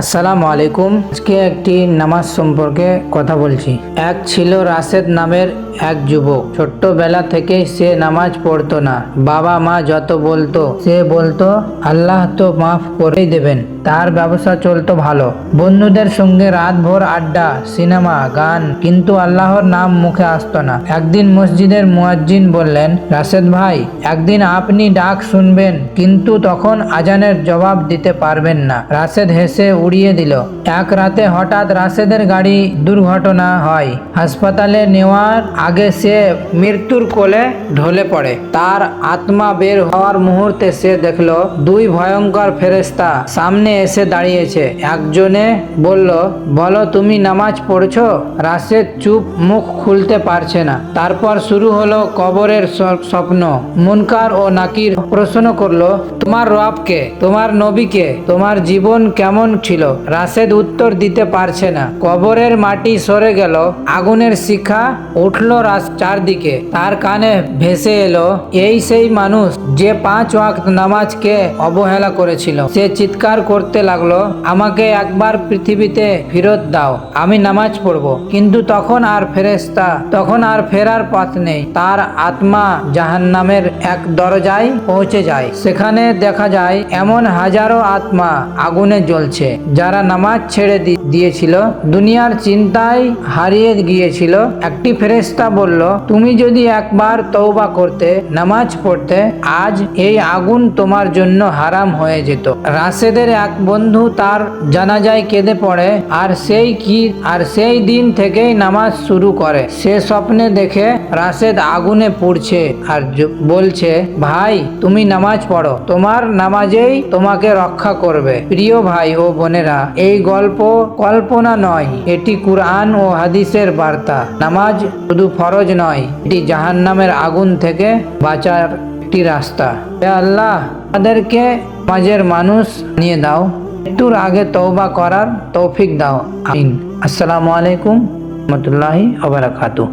আসসালামু আলাইকুম। আজকে একটি নামাজ সম্পর্কে কথা বলছি। এক ছিল রাশেদ নামের এক যুবক। ছোট্টবেলা থেকেই সে নামাজ পড়তো না। বাবা মা যত বলতো, সে বলতো, আল্লাহ তো মাফ করেই দেবেন। তার ব্যবসা চলতো ভালো। বন্ধুদের সঙ্গে রাত ভোর আড্ডা, সিনেমা, গান। কিন্তু আল্লাহর নাম মুখে আসতো না। একদিন মসজিদের মুয়াজ্জিন বললেন, রাশেদ ভাই, একদিন আপনি ডাক শুনবেন, কিন্তু তখন আজানের জবাব দিতে পারবেন না। রাশেদ হেসে উড়িয়ে দিল। এক রাতে হঠাৎ রাশেদের গাড়ি দুর্ঘটনা হয়। হাসপাতালে নেওয়ার আগে সে মৃত্যুর কোলে ঢলে পড়ে। তার আত্মা বের হওয়ার মুহূর্তে সে দেখল দুই ভয়ঙ্কর ফেরেস্তা সামনে এসে দাঁড়িয়েছে। একজনে বলল, বলো, তুমি নামাজ পড়ছো? রাশেদ চুপ মুখ খুলতে পারছে না। তারপর শুরু হলো কবরের স্বপ্ন। মুনকার ও নাকির প্রশ্ন করল, তোমার রবকে তোমার নবীকে তোমার জীবন কেমন ছিল? রাশেদ উত্তর দিতে পারছে না। কবরের মাটি সরে গেল, আগুনের শিখা উঠল রাস চারদিকে। তার কানে ভেসে এলো, এই সেই মানুষ যে পাঁচ ওয়াক্ত নামাজকে অবহেলা করেছিল। সে চিৎকার করতে লাগল, আমাকে একবার পৃথিবীতে ফেরত দাও, আমি নামাজ পড়ব। কিন্তু তখন আর ফেরেস্তা তখন আর ফেরার পথ নেই। তার আত্মা জাহান্নামের এক দরজায় পৌঁছে যায়। সেখানে দেখা যায়, এমন হাজারো আত্মা আগুনে জ্বলছে। যারা নামাজ ছেড়ে দিয়েছিল, দুনিয়ার চিন্তায় হারিয়ে গিয়েছিল, একটি ফেরেস্তা বলল, তুমি যদি একবার তৌবা করতে, নামাজ পড়তে, আজ এই আগুন তোমার জন্য হারাম হয়ে যেত। রাশেদের এক বন্ধু তার জানাজায় কেঁদে পড়ে, আর সেই কি, আর সেই দিন থেকেই নামাজ শুরু করে। সে স্বপ্নে দেখে রাশেদ আগুনে পুড়ছে আর বলছে, ভাই, তুমি নামাজ পড়ো, তোমার নামাজেই তোমাকে রক্ষা করবে। প্রিয় ভাই ও বোনেরা, এই গল্প কল্পনা নয়। এটি কুরআন ও হাদিসের বার্তা। নামাজ শুধু ফরজ নয়, এটি জাহান্নামের আগুন থেকে বাঁচার একটি রাস্তা। হে আল্লাহ, আমাদেরকে মাঝের মানুষ নিয়ে দাও। মৃত্যুর আগে তৌবা করার তৌফিক দাও। আসসালামু আলাইকুম রহমতুল্লাহি ওবারাকাতুহ